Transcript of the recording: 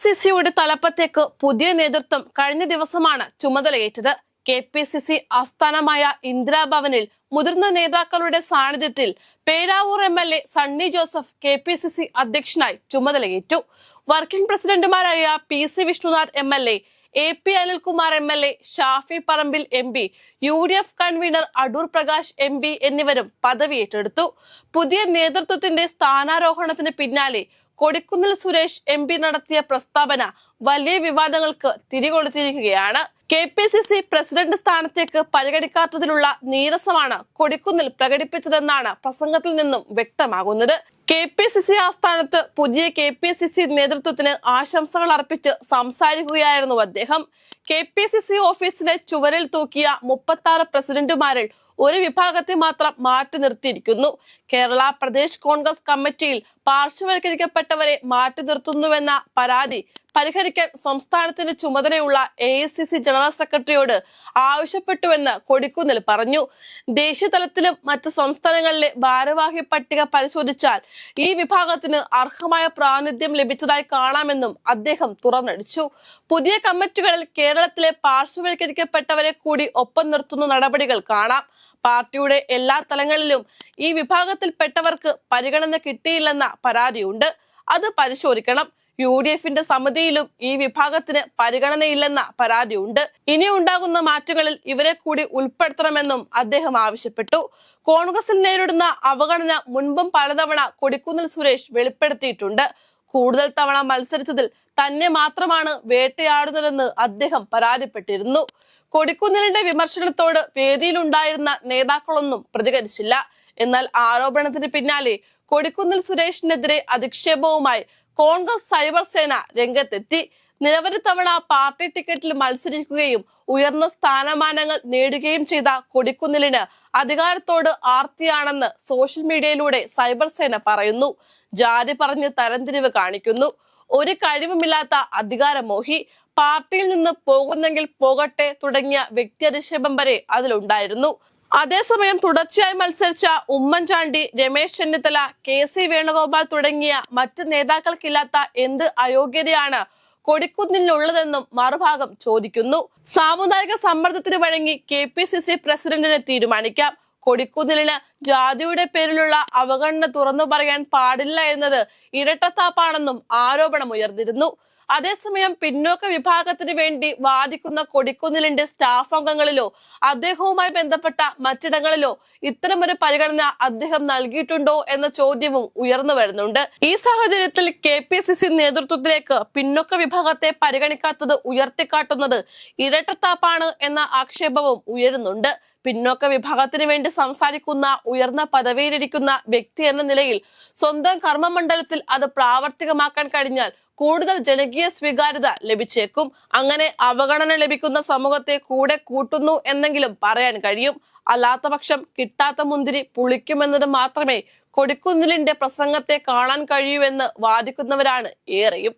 C സിയുടെ തലപ്പത്തേക്ക് പുതിയ നേതൃത്വം കഴിഞ്ഞ ദിവസമാണ് ചുമതലയേറ്റത്. കെ പി സി സി ആസ്ഥാനമായ ഇന്ദിരാഭവനിൽ മുതിർന്ന നേതാക്കളുടെ സാന്നിധ്യത്തിൽ Peravoor M L A Sunny Joseph K P C C അധ്യക്ഷനായി ചുമതലയേറ്റു. വർക്കിംഗ് പ്രസിഡന്റുമാരായ P C Vishnunath M L A A P Anilkumar M L A Shafi Parambil M P U D F convener Adoor Prakash M P എന്നിവരും പദവി ഏറ്റെടുത്തു പുതിയ നേതൃത്വത്തിന്റെ സ്ഥാനാരോഹണത്തിന് പിന്നാലെ Kodikunnil Suresh M P നടത്തിയ പ്രസ്താവന വലിയ വിവാദങ്ങൾക്ക് തിരികൊടുത്തിരിക്കുകയാണ് K P C C president സ്ഥാനത്തേക്ക് പരിഗണിക്കാത്തതിലുള്ള നീരസമാണ് കൊടിക്കുന്നിൽ പ്രകടിപ്പിച്ചതെന്നാണ് പ്രസംഗത്തിൽ നിന്നും വ്യക്തമാകുന്നത്. കെ പി സി സി ആസ്ഥാനത്ത് പുതിയ കെ പി സി സി നേതൃത്വത്തിന് ആശംസകൾ അർപ്പിച്ച് സംസാരിക്കുകയായിരുന്നു അദ്ദേഹം. കെ പി സി സി ഓഫീസിലെ ചുവരിൽ തൂക്കിയ മുപ്പത്തി ആറ് പ്രസിഡന്റുമാരിൽ ഒരു വിഭാഗത്തെ മാത്രം മാറ്റി നിർത്തിയിരിക്കുന്നു. കേരള പ്രദേശ് കോൺഗ്രസ് കമ്മിറ്റിയിൽ പാർശ്വവൽക്കരിക്കപ്പെട്ടവരെ മാറ്റി നിർത്തുന്നുവെന്ന പരാതി പരിഹരിക്കാൻ സംസ്ഥാനത്തിന് ചുമതലയുള്ള എ ജനറൽ സെക്രട്ടറിയോട് ആവശ്യപ്പെട്ടുവെന്ന് കൊടിക്കുന്നിൽ പറഞ്ഞു. ദേശീയ തലത്തിലും മറ്റ് സംസ്ഥാനങ്ങളിലെ ഭാരവാഹി പട്ടിക പരിശോധിച്ചാൽ ഈ വിഭാഗത്തിന് അർഹമായ പ്രാതിനിധ്യം ലഭിച്ചതായി കാണാമെന്നും അദ്ദേഹം തുറന്നടിച്ചു. പുതിയ കമ്മിറ്റികളിൽ കേരളത്തിലെ പാർശ്വവൽക്കരിക്കപ്പെട്ടവരെ കൂടി ഒപ്പം നിർത്തുന്ന നടപടികൾ കാണാം. പാർട്ടിയുടെ എല്ലാ തലങ്ങളിലും ഈ വിഭാഗത്തിൽപ്പെട്ടവർക്ക് പരിഗണന കിട്ടിയില്ലെന്ന പരാതിയുണ്ട്. അത് പരിശോധിക്കണം. യു ഡി എഫിന്റെ സമിതിയിലും ഈ വിഭാഗത്തിന് പരിഗണനയില്ലെന്ന പരാതിയുണ്ട്. ഇനി ഉണ്ടാകുന്ന മാറ്റങ്ങളിൽ ഇവരെ കൂടി ഉൾപ്പെടുത്തണമെന്നും അദ്ദേഹം ആവശ്യപ്പെട്ടു. കോൺഗ്രസിൽ നേരിടുന്ന അവഗണന മുൻപും പലതവണ കൊടിക്കുന്നിൽ സുരേഷ് വെളിപ്പെടുത്തിയിട്ടുണ്ട്. കൂടുതൽ തവണ മത്സരിച്ചതിൽ തന്നെ മാത്രമാണ് വേട്ടയാടുന്നതെന്ന് അദ്ദേഹം പരാതിപ്പെട്ടിരുന്നു. കൊടിക്കുന്നിലിന്റെ വിമർശനത്തോട് വേദിയിലുണ്ടായിരുന്ന നേതാക്കളൊന്നും പ്രതികരിച്ചില്ല. എന്നാൽ ആരോപണത്തിന് പിന്നാലെ കൊടിക്കുന്നിൽ സുരേഷിനെതിരെ അധിക്ഷേപവുമായി കോൺഗ്രസ് സൈബർ സേന രംഗത്തെത്തി. നിരവധി തവണ പാർട്ടി ടിക്കറ്റിൽ മത്സരിക്കുകയും ഉയർന്ന സ്ഥാനമാനങ്ങൾ നേടുകയും ചെയ്ത കൊടിക്കുന്നിലിന് അധികാരത്തോട് ആർത്തിയാണെന്ന് സോഷ്യൽ മീഡിയയിലൂടെ സൈബർ സേന പറയുന്നു. ജാതി പറഞ്ഞ് തരംതിരിവ് കാണിക്കുന്നു. ഒരു കഴിവുമില്ലാത്ത അധികാരമോഹി. പാർട്ടിയിൽ നിന്ന് പോകുന്നെങ്കിൽ പോകട്ടെ തുടങ്ങിയ വ്യക്തിയധിക്ഷേപം വരെ അതിലുണ്ടായിരുന്നു. അതേസമയം തുടർച്ചയായി മത്സരിച്ച ഉമ്മൻചാണ്ടി രമേശ് ചെന്നിത്തല കെ സി വേണുഗോപാൽ തുടങ്ങിയ മറ്റ് നേതാക്കൾക്കില്ലാത്ത എന്ത് അയോഗ്യതയാണ് കൊടിക്കുന്നിലുള്ളതെന്നും മറുഭാഗം ചോദിക്കുന്നു. സാമുദായിക സമ്മർദ്ദത്തിന് വഴങ്ങി കെ പി സി സി പ്രസിഡന്റിനെ തീരുമാനിക്കാം. കൊടിക്കുന്നിലിന് ജാതിയുടെ പേരിലുള്ള അവഗണന തുറന്നു പറയാൻ പാടില്ല എന്നത് ഇരട്ടത്താപ്പാണെന്നും ആരോപണമുയർന്നിരുന്നു. അതേസമയം പിന്നോക്ക വിഭാഗത്തിന് വേണ്ടി വാദിക്കുന്ന കൊടിക്കുന്നിലിന്റെ സ്റ്റാഫ് അംഗങ്ങളിലോ അദ്ദേഹവുമായി ബന്ധപ്പെട്ട മറ്റിടങ്ങളിലോ ഇത്തരമൊരു പരിഗണന അദ്ദേഹം നൽകിയിട്ടുണ്ടോ എന്ന ചോദ്യവും ഉയർന്നു വരുന്നുണ്ട്. ഈ സാഹചര്യത്തിൽ കെ പി സി സി നേതൃത്വത്തിലേക്ക് പിന്നോക്ക വിഭാഗത്തെ പരിഗണിക്കാത്തത് ഉയർത്തിക്കാട്ടുന്നത് ഇരട്ടത്താപ്പാണ് എന്ന ആക്ഷേപവും ഉയരുന്നുണ്ട്. പിന്നോക്ക വിഭാഗത്തിന് വേണ്ടി സംസാരിക്കുന്ന ഉയർന്ന പദവിയിലിരിക്കുന്ന വ്യക്തി എന്ന നിലയിൽ സ്വന്തം കർമ്മമണ്ഡലത്തിൽ അത് പ്രാവർത്തികമാക്കാൻ കഴിഞ്ഞാൽ കൂടുതൽ ജനകീയ സ്വീകാര്യത ലഭിച്ചേക്കും. അങ്ങനെ അവഗണന ലഭിക്കുന്ന സമൂഹത്തെ കൂടെ കൂട്ടുന്നു എന്നെങ്കിലും പറയാൻ കഴിയും. അല്ലാത്ത പക്ഷം കിട്ടാത്ത മുന്തിരി പുളിക്കുമെന്നത് മാത്രമേ കൊടിക്കുന്നിലിന്റെ പ്രസംഗത്തെ കാണാൻ കഴിയൂ എന്ന് വാദിക്കുന്നവരാണ് ഏറെയും.